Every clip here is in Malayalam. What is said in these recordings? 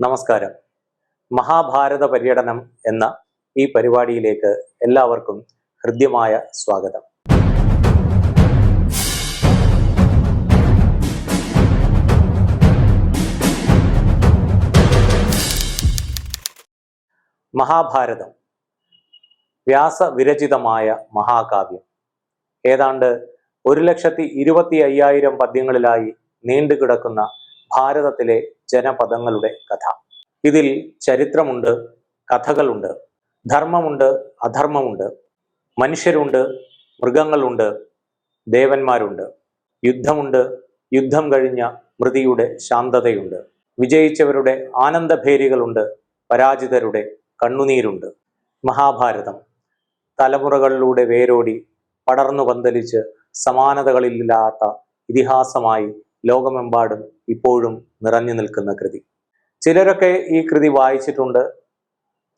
നമസ്കാരം. മഹാഭാരത പര്യടനം എന്ന ഈ പരിപാടിയിലേക്ക് എല്ലാവർക്കും ഹൃദ്യമായ സ്വാഗതം. മഹാഭാരതം. വ്യാസവിരചിതമായ മഹാകാവ്യം. ഏതാണ്ട് ഒരു ലക്ഷത്തി ഇരുപത്തി അയ്യായിരം പദ്യങ്ങളിലായി നീണ്ടുകിടക്കുന്ന ഭാരതത്തിലെ ജനപദങ്ങളുടെ കഥ. ഇതിൽ ചരിത്രമുണ്ട് കഥകളുണ്ട് ധർമ്മമുണ്ട് അധർമ്മമുണ്ട് മനുഷ്യരുണ്ട് മൃഗങ്ങളുണ്ട് ദേവന്മാരുണ്ട് യുദ്ധമുണ്ട് യുദ്ധം കഴിഞ്ഞ മൃതിയുടെ ശാന്തതയുണ്ട് വിജയിച്ചവരുടെ ആനന്ദഭേരികളുണ്ട് പരാജിതരുടെ കണ്ണുനീരുണ്ട്. മഹാഭാരതം തലമുറകളിലൂടെ വേരോടി പടർന്നു പന്തലിച്ച് സമാനതകളില്ലാത്ത ഇതിഹാസമായി ലോകമെമ്പാടും ഇപ്പോഴും നിറഞ്ഞു നിൽക്കുന്ന കൃതി. ചിലരൊക്കെ ഈ കൃതി വായിച്ചിട്ടുണ്ട്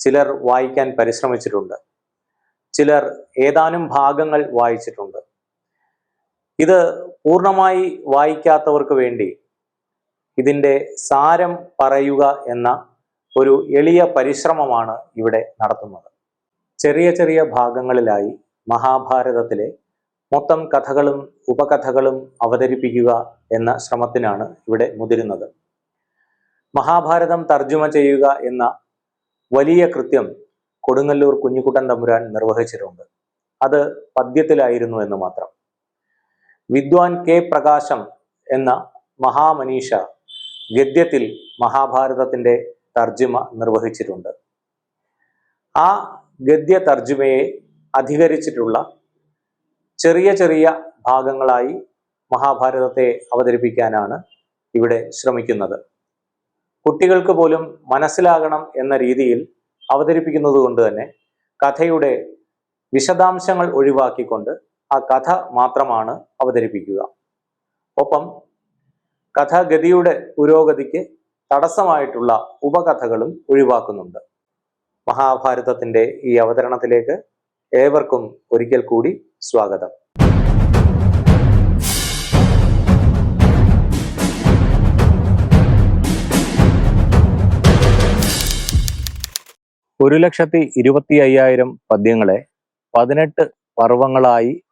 ചിലർ വായിക്കാൻ പരിശ്രമിച്ചിട്ടുണ്ട് ചിലർ ഏതാനും ഭാഗങ്ങൾ വായിച്ചിട്ടുണ്ട്. ഇത് പൂർണമായി വായിക്കാത്തവർക്ക് വേണ്ടി ഇതിന്റെ സാരം പറയുക എന്ന ഒരു എളിയ പരിശ്രമമാണ് ഇവിടെ നടത്തുന്നത്. ചെറിയ ചെറിയ ഭാഗങ്ങളിലായി മഹാഭാരതത്തിലെ മൊത്തം കഥകളും ഉപകഥകളും അവതരിപ്പിക്കുക എന്ന ശ്രമത്തിനാണ് ഇവിടെ മുതിരുന്നത്. മഹാഭാരതം തർജമ ചെയ്യുക എന്ന വലിയ കൃത്യം കൊടുങ്ങല്ലൂർ കുഞ്ഞിക്കുട്ടൻ തമ്പുരാൻ നിർവഹിച്ചിട്ടുണ്ട്. അത് പദ്യത്തിലായിരുന്നു എന്ന് മാത്രം. വിദ്വാൻ കെ പ്രകാശം എന്ന മഹാമനീഷ ഗദ്യത്തിൽ മഹാഭാരതത്തിന്റെ തർജിമ നിർവഹിച്ചിട്ടുണ്ട്. ആ ഗദ്യ തർജിമയെ അധികരിച്ചിട്ടുള്ള ചെറിയ ചെറിയ ഭാഗങ്ങളായി മഹാഭാരതത്തെ അവതരിപ്പിക്കാനാണ് ഇവിടെ ശ്രമിക്കുന്നത്. കുട്ടികൾക്ക് പോലും മനസ്സിലാകണം എന്ന രീതിയിൽ അവതരിപ്പിക്കുന്നത് കൊണ്ട് തന്നെ കഥയുടെ വിശദാംശങ്ങൾ ഒഴിവാക്കിക്കൊണ്ട് ആ കഥ മാത്രമാണ് അവതരിപ്പിക്കുക. ഒപ്പം കഥാഗതിയുടെ പുരോഗതിക്ക് തടസ്സമായിട്ടുള്ള ഉപകഥകളും ഒഴിവാക്കുന്നുണ്ട്. മഹാഭാരതത്തിന്റെ ഈ അവതരണത്തിലേക്ക് ഏവർക്കും ഒരിക്കൽ കൂടി സ്വാഗതം. ഒരു ലക്ഷത്തി ഇരുപത്തി അയ്യായിരം പദ്യങ്ങളെ പതിനെട്ട് പർവങ്ങളായി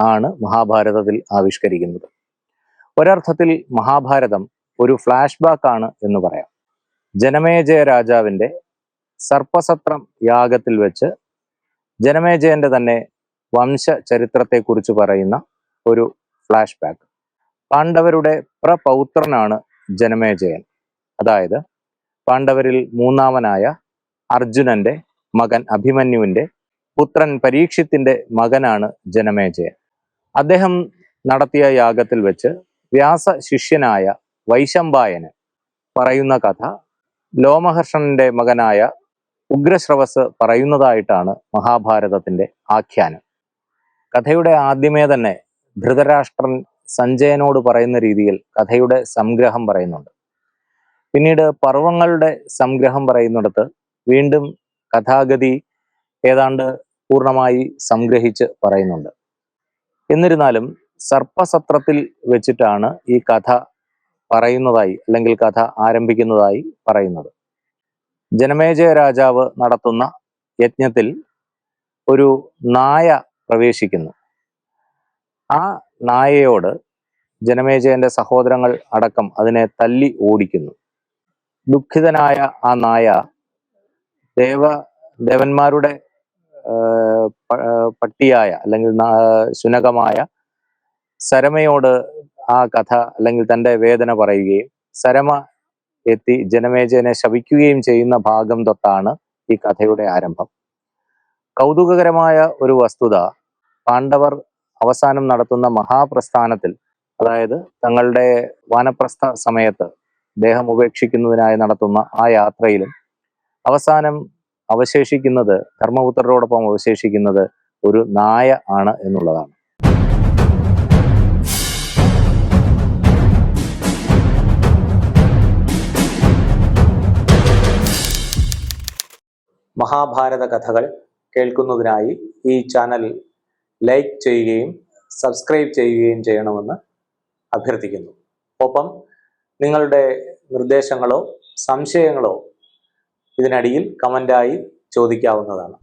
ആണ് മഹാഭാരതത്തിൽ ആവിഷ്കരിക്കുന്നത്. ഒരർത്ഥത്തിൽ മഹാഭാരതം ഒരു ഫ്ലാഷ് ബാക്ക് ആണ് എന്ന് പറയാം. ജനമേജയ രാജാവിന്റെ സർപ്പസത്രം യാഗത്തിൽ വെച്ച് ജനമേജയന്റെ തന്നെ വംശ ചരിത്രത്തെക്കുറിച്ച് പറയുന്ന ഒരു ഫ്ലാഷ് ബാക്ക് പാണ്ഡവരുടെ പ്രപൗത്രനാണ് ജനമേജയൻ. അതായത് പാണ്ഡവരിൽ മൂന്നാമനായ അർജുനന്റെ മകൻ അഭിമന്യുവിന്റെ പുത്രൻ പരീക്ഷിത്തിന്റെ മകനാണ് ജനമേജയൻ. അദ്ദേഹം നടത്തിയ യാഗത്തിൽ വെച്ച് വ്യാസ ശിഷ്യനായ വൈശമ്പായന് പറയുന്ന കഥ ലോമഹർഷണന്റെ മകനായ ഉഗ്രശ്രവസ് പറയുന്നതായിട്ടാണ് മഹാഭാരതത്തിന്റെ ആഖ്യാനം. കഥയുടെ ആദ്യമേ തന്നെ ധൃതരാഷ്ട്രൻ സഞ്ജയനോട് പറയുന്ന രീതിയിൽ കഥയുടെ സംഗ്രഹം പറയുന്നുണ്ട്. പിന്നീട് പർവങ്ങളുടെ സംഗ്രഹം പറയുന്നിടത്ത് വീണ്ടും കഥാഗതി ഏതാണ്ട് പൂർണമായി സംഗ്രഹിച്ച് പറയുന്നുണ്ട്. എന്നിരുന്നാലും സർപ്പസത്രത്തിൽ വെച്ചിട്ടാണ് ഈ കഥ പറയുന്നതായി അല്ലെങ്കിൽ കഥ ആരംഭിക്കുന്നതായി പറയുന്നത്. ജനമേജയ രാജാവ് നടത്തുന്ന യജ്ഞത്തിൽ ഒരു നായ പ്രവേശിക്കുന്നു. ആ നായയോട് ജനമേജയന്റെ സഹോദരങ്ങൾ അടക്കം അതിനെ തല്ലി ഓടിക്കുന്നു. ദുഃഖിതനായ ആ നായ ദേവ ദേവന്മാരുടെ പട്ടിയായ അല്ലെങ്കിൽ ശുനകമായ സരമയോട് ആ കഥ അല്ലെങ്കിൽ തന്റെ വേദന പറയുകയും സരമ എത്തി ജനമേജയനെ ശപിക്കുകയും ചെയ്യുന്ന ഭാഗം തൊട്ടാണ് ഈ കഥയുടെ ആരംഭം. കൗതുകകരമായ ഒരു വസ്തുത പാണ്ഡവർ അവസാനം നടത്തുന്ന മഹാപ്രസ്ഥാനത്തിൽ അതായത് തങ്ങളുടെ വാനപ്രസ്ഥ സമയത്ത് ദേഹം ഉപേക്ഷിക്കുന്നതിനായി നടത്തുന്ന ആ യാത്രയിലും അവസാനം അവശേഷിക്കുന്നത് ധർമ്മപുത്രരോടൊപ്പം അവശേഷിക്കുന്നത് ഒരു നായ ആണ് എന്നുള്ളതാണ്. മഹാഭാരത കഥകൾ കേൾക്കുന്നതിനായി ഈ ചാനൽ ലൈക്ക് ചെയ്യുകയും സബ്സ്ക്രൈബ് ചെയ്യുകയും ചെയ്യണമെന്ന് അഭ്യർത്ഥിക്കുന്നു. ഒപ്പം നിങ്ങളുടെ നിർദ്ദേശങ്ങളോ സംശയങ്ങളോ ഇതിനടിയിൽ കമന്റായി ചോദിക്കാവുന്നതാണ്.